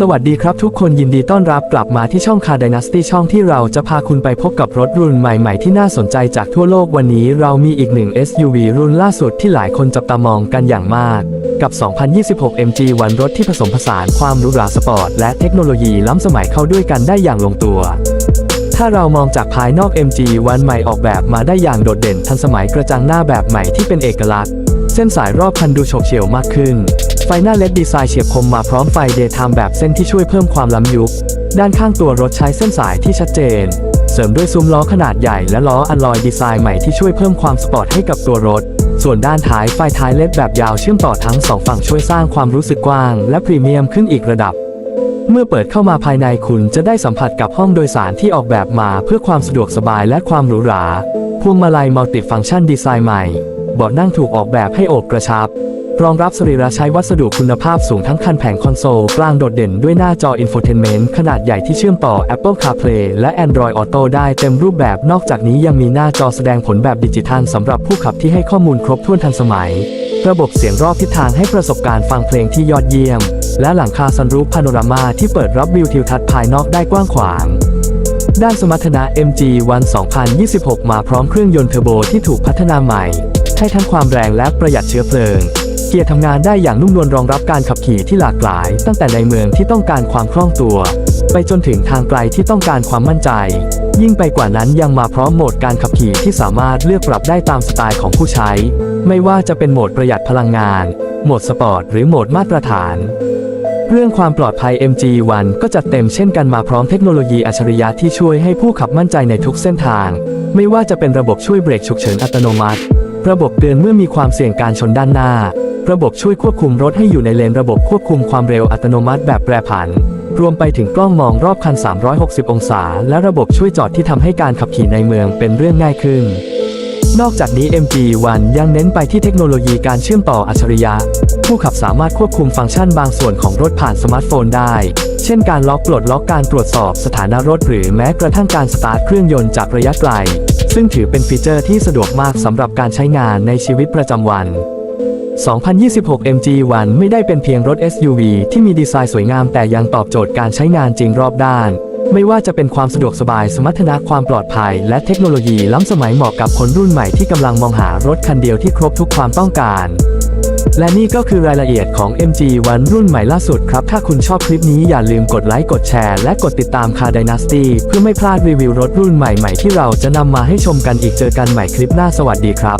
สวัสดีครับทุกคนยินดีต้อนรับกลับมาที่ช่องคา Dynasty ช่องที่เราจะพาคุณไปพบกับรถรุ่นใหม่ๆที่น่าสนใจจากทั่วโลกวันนี้เรามีอีกหนึ่ง SUV รุ่นล่าสุดที่หลายคนจับตามองกันอย่างมาก กับ 2026 MG วันรถที่ผสมผสานความหรูหราสปอร์ตและเทคโนโลยีล้ำสมัยเข้าด้วยกันได้อย่างลงตัวถ้าเรามองจากภายนอก MG วันใหม่ออกแบบมาได้อย่างโดดเด่นทันสมัยกระจังหน้าแบบใหม่ที่เป็นเอกลักษณ์ เส้นสายรอบคันดูโฉบเฉี่ยวมากขึ้น ไฟหน้าเลดดีไซน์เฉียบคมมาพร้อมไฟเดย์ไทม์แบบเส้นที่ช่วยเพิ่มความล้ำยุค ด้านข้างตัวรถใช้เส้นสายที่ชัดเจน เสริมด้วยซุ้มล้อขนาดใหญ่และล้ออัลลอยดีไซน์ใหม่ที่ช่วยเพิ่มความสปอร์ตให้กับตัวรถ ส่วนด้านท้ายไฟท้ายเลดแบบยาวเชื่อมต่อทั้งสองฝั่งช่วยสร้างความรู้สึกกว้าง และพรีเมียมขึ้นอีกระดับ เมื่อเปิดเข้ามาภายในคุณจะได้สัมผัสกับห้องโดยสารที่ออกแบบมาเพื่อความสะดวกสบายและความหรูหรา พวงมาลัยมัลติฟังก์ชันดีไซน์ใหม่เบาะนั่งถูกออกแบบให้โอบกระชับ รองรับสรีระใช้วัสดุคุณภาพสูงทั้งคันแผงคอนโซล กลางโดดเด่นด้วยหน้าจออินโฟเทนเมนต์ขนาดใหญ่ที่เชื่อมต่อ Apple CarPlay และ Android Auto ได้เต็มรูปแบบ นอกจากนี้ยังมีหน้าจอแสดงผลแบบดิจิทัลสำหรับผู้ขับที่ให้ข้อมูลครบถ้วนทันสมัย ระบบเสียงรอบทิศทางให้ประสบการณ์ฟังเพลงที่ยอดเยี่ยม และหลังคาซันรูฟพาโนรามาที่เปิดรับวิวทิวทัศน์ภายนอกได้กว้างขวางด้านสมรรถนะ MG วัน2026 มาพร้อมเครื่องยนต์เทอร์โบที่ถูกพัฒนาใหม่ ให้ทั้งความแรงและประหยัดเชื้อเพลิง เกียร์ทำงานได้อย่างนุ่มนวลรองรับการขับขี่ที่หลากหลาย ตั้งแต่ในเมืองที่ต้องการความคล่องตัว ไปจนถึงทางไกลที่ต้องการความมั่นใจ ยิ่งไปกว่านั้นยังมาพร้อมโหมดการขับขี่ที่สามารถเลือกปรับได้ตามสไตล์ของผู้ใช้ ไม่ว่าจะเป็นโหมดประหยัดพลังงาน โหมดสปอร์ตหรือโหมดมาตรฐานเรื่องความปลอดภัย MG1 ก็จัดเต็มเช่นกันมาพร้อมเทคโนโลยีอัจฉริยะที่ช่วยให้ผู้ขับมั่นใจในทุกเส้นทาง ไม่ว่าจะเป็นระบบช่วยเบรกฉุกเฉินอัตโนมัติ ระบบเตือนเมื่อมีความเสี่ยงการชนด้านหน้า ระบบช่วยควบคุมรถให้อยู่ในเลนระบบควบคุมความเร็วอัตโนมัติแบบแปรผัน รวมไปถึงกล้องมองรอบคัน 360 องศา และระบบช่วยจอดที่ทำให้การขับขี่ในเมืองเป็นเรื่องง่ายขึ้น นอกจากนี้ MG1 ยังเน้นไปที่เทคโนโลยีการเชื่อมต่ออัจฉริยะ ผู้ขับสามารถควบคุมฟังก์ชันบางส่วนของรถผ่านสมาร์ทโฟนได้ เช่นการล็อกปลดล็อกการตรวจสอบสถานะรถหรือแม้กระทั่งการสตาร์ทเครื่องยนต์จากระยะไกล ซึ่งถือเป็นฟีเจอร์ที่สะดวกมากสำหรับการใช้งานในชีวิตประจำวัน 2026 MG1 ไม่ได้เป็นเพียงรถ SUV ที่มีดีไซน์สวยงามแต่ยังตอบโจทย์การใช้งานจริงรอบด้าน ไม่ว่าจะเป็นความสะดวกสบายสมรรถนะความปลอดภัย และเทคโนโลยีล้ำสมัยเหมาะกับคนรุ่นใหม่ที่กำลังมองหารถคันเดียวที่ครบทุกความต้องการ และนี่ก็คือรายละเอียดของ MG1 รุ่นใหม่ล่าสุดครับ ถ้าคุณชอบคลิปนี้อย่าลืมกดไลค์กดแชร์และกดติดตาม Car Dynasty เพื่อไม่พลาดรีวิวรถรุ่นใหม่ๆที่เราจะนำมาให้ชมกันอีกเจอกันใหม่คลิปหน้าสวัสดีครับ